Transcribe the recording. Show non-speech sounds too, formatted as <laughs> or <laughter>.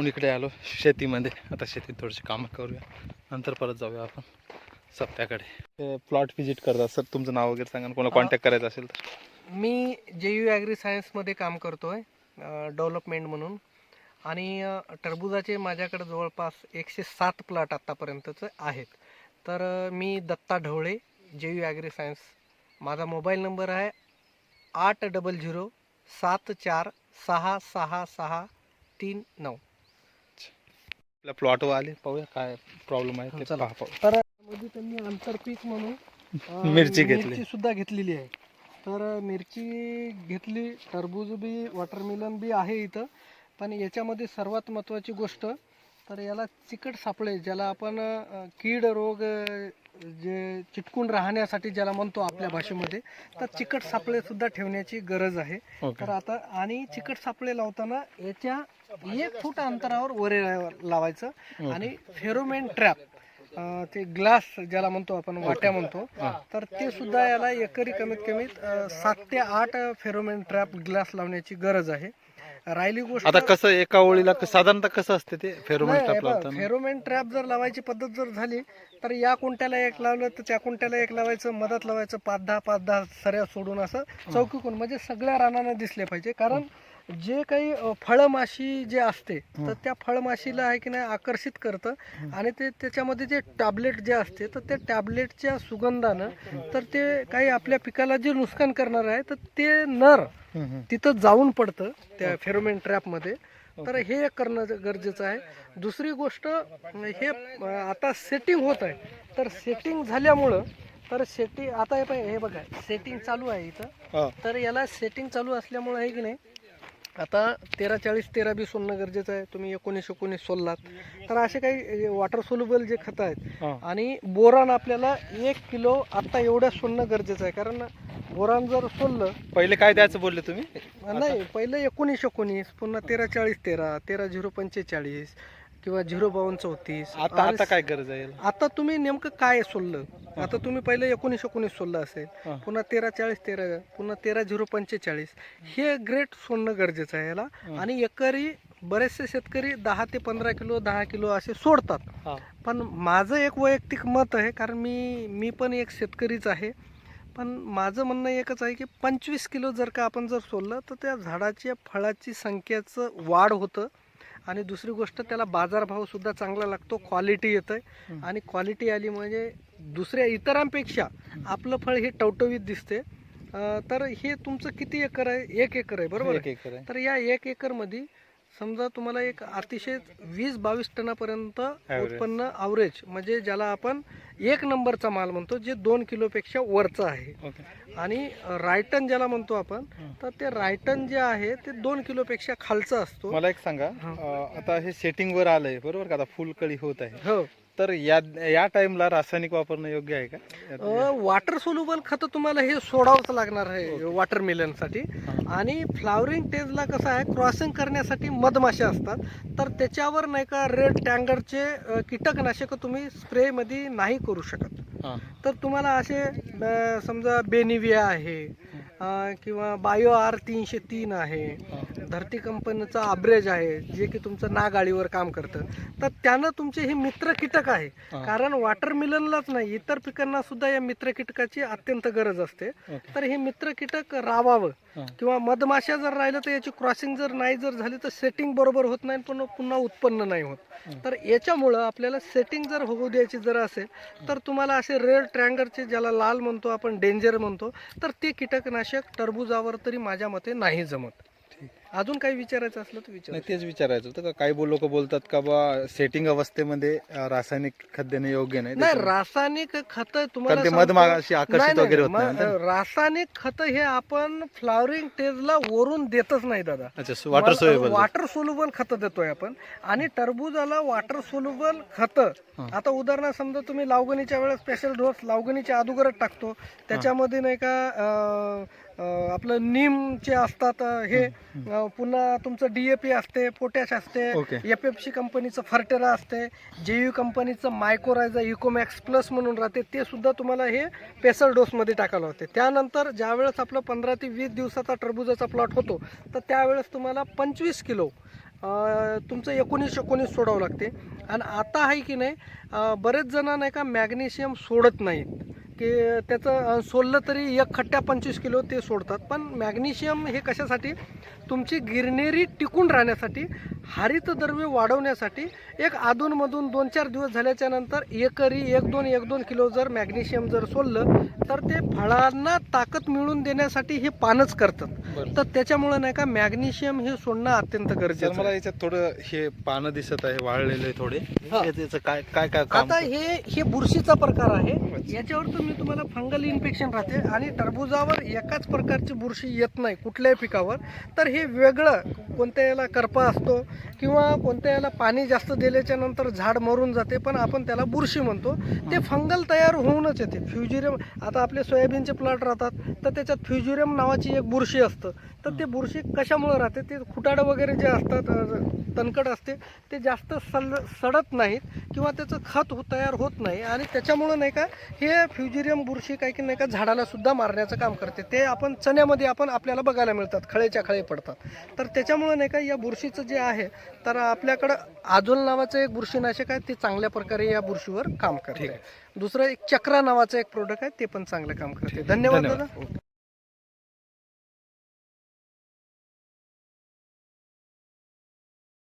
जाऊन इकडे आलो शेतीमध्ये. आता शेतीत थोडीशी कामं करूया. नंतर परत जाऊया आपण सप्त्याकडे. प्लॉट व्हिजिट करतात. सर तुमचं नाव वगैरे सांगा कोणाला कॉन्टॅक्ट करायचं असेल तर. मी जे यू ॲग्री सायन्समध्ये काम करतो आहे डेव्हलपमेंट म्हणून. आणि टरबुजाचे माझ्याकडे जवळपास एकशे सात प्लॉट आत्तापर्यंतचे आहेत. तर मी Datta Dhawale J U agri science. माझा मोबाईल नंबर आहे आठ डबल झिरो सात चार सहा सहा सहा तीन नऊ. आपल्या प्लॉटवर आले. पाहूया काय प्रॉब्लेम आहे ते चला. पहा. पाहू तर मध्ये त्यांनी आंतरपीक म्हणून अ, <laughs> मिरची घेतली. मिरची सुद्धा घेतलेली आहे. तर मिरची घेतली टरबूज बी वॉटरमेलन बी आहे इथं. पण याच्यामध्ये सर्वात महत्त्वाची गोष्ट तर याला चिकट सापळे ज्याला आपण अ, कीड रोग अ, जे चिटकून राहण्यासाठी ज्याला म्हणतो आपल्या भाषेमध्ये तर चिकट सापळे सुद्धा ठेवण्याची गरज आहे. ओके तर आता आणि चिकट सापळे लावताना याच्या एक फूट अंतरावर वरे लावायचं आणि फेरोमेन ट्रॅप ते ग्लास ज्याला म्हणतो आपण वाट्या म्हणतो तर ते सुद्धा याला एकरी कमीत कमी सात ते आठ फेरोमेन ट्रॅप ग्लास लावण्याची गरज आहे. राहिली गोष्ट आता कसं एका ओळीला साधारणतः कसं असते ते? फेरोमोन ट्रॅप फेरोमेन ट्रॅप जर लावायची पद्धत जर झाली तर या कुंट्याला एक लावलं तर त्या कुंट्याला एक लावायचं मधात लावायचं पाच दहा पाच दहा सऱ्या सोडून असं चौकीकून म्हणजे सगळ्या रानांना दिसले पाहिजे. कारण जे काही फळमाशी जे असते तर त्या फळमाशीला आहे की नाही आकर्षित करतं. आणि ते त्याच्यामध्ये जे टॅबलेट जे असते तर त्या टॅबलेटच्या सुगंधानं तर ते काही आपल्या पिकाला जे नुकसान करणार आहे तर ते नर. तिथं जाऊन पडतं त्या फेरोमेन ट्रॅपमध्ये. तर हे करणं गरजेचं आहे. दुसरी गोष्ट हे आता सेटिंग होत आहे. तर सेटिंग झाल्यामुळं तर सेटिंग आता हे हे बघा सेटिंग चालू आहे इथं. तर याला सेटिंग चालू असल्यामुळं आहे की नाही आता तेरा चाळीस तेरा बी सोलणं गरजेचं आहे. तुम्ही एकोणीस एकोणीस सोललात. तर असे काही वॉटर सोल्युबल जे खतं आहेत. आणि बोरान आपल्याला एक किलो आता एवढं सोलणं गरजेचं आहे. कारण बोरान जर सोललं पहिले काय द्यायचं बोलले तुम्ही? नाही पहिलं एकोणीस एकोणीस पुन्हा तेरा चाळीस तेरा तेरा झिरो पंचेचाळीस किंवा झिरो बावन्न चौतीस आता आता काय गरज आहे याला? आता तुम्ही नेमकं काय सोललं आता तुम्ही पहिलं एकोणीस एकोणीस सोललं असेल हा. पुन्हा तेरा चाळीस तेरा पुन्हा तेरा झिरो पंचेचाळीस. हे ग्रेट सोडणं गरजेचं आहे याला. आणि एकरी बरेचसे शेतकरी दहा ते पंधरा किलो दहा किलो असे सोडतात. हा. पण माझं एक वैयक्तिक मत आहे कारण मी मी पण एक शेतकरीच आहे. पण माझं म्हणणं एकच आहे की पंचवीस किलो जर का आपण जर सोडलं तर त्या झाडाच्या फळाची संख्येचं वाढ होतं. आणि दुसरी गोष्ट त्याला बाजारभावसुद्धा चांगला लागतो क्वालिटी येतं आहे आणि क्वालिटी आली म्हणजे दुसऱ्या इतरांपेक्षा आपलं फळ हे टवटवीत दिसते. तर हे तुमचं किती एकर आहे? एक एकर आहे बरोबर तर या एक एकरमध्ये समजा तुम्हाला एक अतिशय वीस बावीस टनापर्यंत उत्पन्न ॲव्हरेज म्हणजे ज्याला आपण एक नंबरचा माल म्हणतो जे दोन किलोपेक्षा वरचं आहे. आणि रायटन ज्याला म्हणतो आपण. तर ते रायटन जे आहे ते दोन किलोपेक्षा खालचं असतो. मला एक सांगा आता हे सेटिंग वर आलंय बरोबर का? आता फुलकळी होत आहे. हो. तर या या टाइमला रासायनिक वापरणं योग्य आहे का? वॉटर सोल्युबल खतं तुम्हाला हे सोडावंच लागणार आहे वॉटरसाठी. आणि फ्लावरिंग टेजला कसं आहे क्रॉसिंग करण्यासाठी मधमाशा असतात. तर त्याच्यावर नाही का रेड टँगरचे कीटकनाशक तुम्ही स्प्रेमध्ये नाही करू शकत. तर तुम्हाला असे समजा बेनिविया आहे किंवा बायो आर तीनशे तीन आहे. धरती कंपनीचा अब्रेज आहे जे की तुमचं नागाळीवर काम करतं तर त्यानं तुमचे हे मित्र कीटक आहे. कारण वॉटर मिलनलाच नाही इतर पिकांना सुद्धा या मित्र कीटकाची अत्यंत गरज असते. तर हे मित्र कीटक रावावं. किंवा मधमाशा जर राहिलं तर याची क्रॉसिंग जर नाही जर झाली तर सेटिंग बरोबर होत नाही पण पुन्हा उत्पन्न नाही होत तर याच्यामुळं आपल्याला सेटिंग जर होऊ द्यायची जर असेल तर तुम्हाला असे रेड ट्रँगरचे ज्याला लाल म्हणतो आपण डेंजर म्हणतो तर ते कीटकनाशक टरबुजावर तरी माझ्या मते नाही जमत अजून काही विचारायचं असलं तर विचार नाही तेच विचारायचं होतं का? काही लोक बोलतात का बा सेटिंग अवस्थेमध्ये अं, रासायनिक खत देणे योग्य नाही? नाही रासायनिक खत तुम्हाला कारण ते सांगतो- मधमाशी आकर्षित वगैरे होत नाही. रासायनिक खत हे आपण फ्लावरिंग टेजला वरून देतच नाही दादा. अच्छा वॉटर सोयेबल वॉटर सोल्युबल खत. देतोय आपण. आणि टरबुजाला वॉटर सोल्युबल खत. आता उदाहरणार्थ समजा तुम्ही लावगणीच्या वेळेस स्पेशल डोस लावगणीच्या अगोदरच टाकतो. त्याच्यामध्ये नाही का आपलं नीमचे असतात हे पुन्हा तुमचं डीएपी असते पोटॅश असते. एफ एफ सी कंपनीचं फर्टेरा असते जेयू कंपनीचं मायकोरायझा इकोमॅक्स प्लस म्हणून राहते ते सुद्धा तुम्हाला हे पेसर डोसमध्ये टाकायला होते. त्यानंतर ज्यावेळेस आपलं पंधरा ते वीस दिवसाचा टरबुजाचा प्लॉट होतो तर त्यावेळेस तुम्हाला पंचवीस किलो तुमचं एकोणीस एकोणीस सोडावं लागते. आणि आता आहे की नाही बरेच जण नाही का मॅग्नेशियम सोडत नाहीत. की त्याचं सोललं सोडलं तरी एक खट्ट्या पंचवीस किलो ते सोडतात. पण मॅग्नेशियम हे कशासाठी? तुमची गिरनेरी टिकून राहण्यासाठी हरितद्रव्य वाढवण्यासाठी एक अधूनमधून दोन चार दिवस झाल्याच्यानंतर एकरी एक दोन एक दोन किलो जर मॅग्नेशियम जर सोडलं तर ते फळांना ताकद मिळवून देण्यासाठी हे पानच करतात. तर त्याच्यामुळे नाही का मॅग्नेशियम हे सोडणं अत्यंत गरजेचं मला. याच्यात थोडं हे पानं दिसत आहे वाळलेले थोडे. काय काय काय काम आता हे हे बुरशीचा प्रकार आहे. याच्यावर तर मी तुम्हाला फंगल इन्फेक्शन राहते आणि टरबुजावर एकाच प्रकारची बुरशी येत नाही कुठल्याही पिकावर. तर हे वेगळं कोणत्या याला करपा असतो किंवा कोणत्या याला पाणी जास्त दिल्याच्या नंतर झाड मरून जाते पण आपण त्याला बुरशी म्हणतो. ते फंगल तयार होऊनच येते. फ्युजिरियम आता आपले सोयाबीनचे प्लॉट राहतात तर त्याच्यात फ्युजिरियम नावाची एक बुरशी असतं. तर ते बुरशी कशामुळे राहते? ते खुटाडं वगैरे जे असतात तणकट असते ते जास्त सल सडत नाहीत किंवा त्याचं खत हो तयार होत नाही. आणि त्याच्यामुळं नाही का हे फ्युजिरियम बुरशी काही की नाही का झाडाला सुद्धा मारण्याचं काम करते. ते आपण चण्यामध्ये आपण आपल्याला बघायला मिळतात खळेच्या खळे पडतात. तर त्याच्यामुळं नाही का या बुरशीचं जे आहे तर आपल्याकडं आजोल नावाचं एक बुरशीनाशक आहे ते चांगल्या प्रकारे या बुरशीवर काम करते आहे. दुसरं एक चक्रा नावाचं एक प्रोडक्ट आहे ते पण चांगलं काम करते धन्यवाद दादा.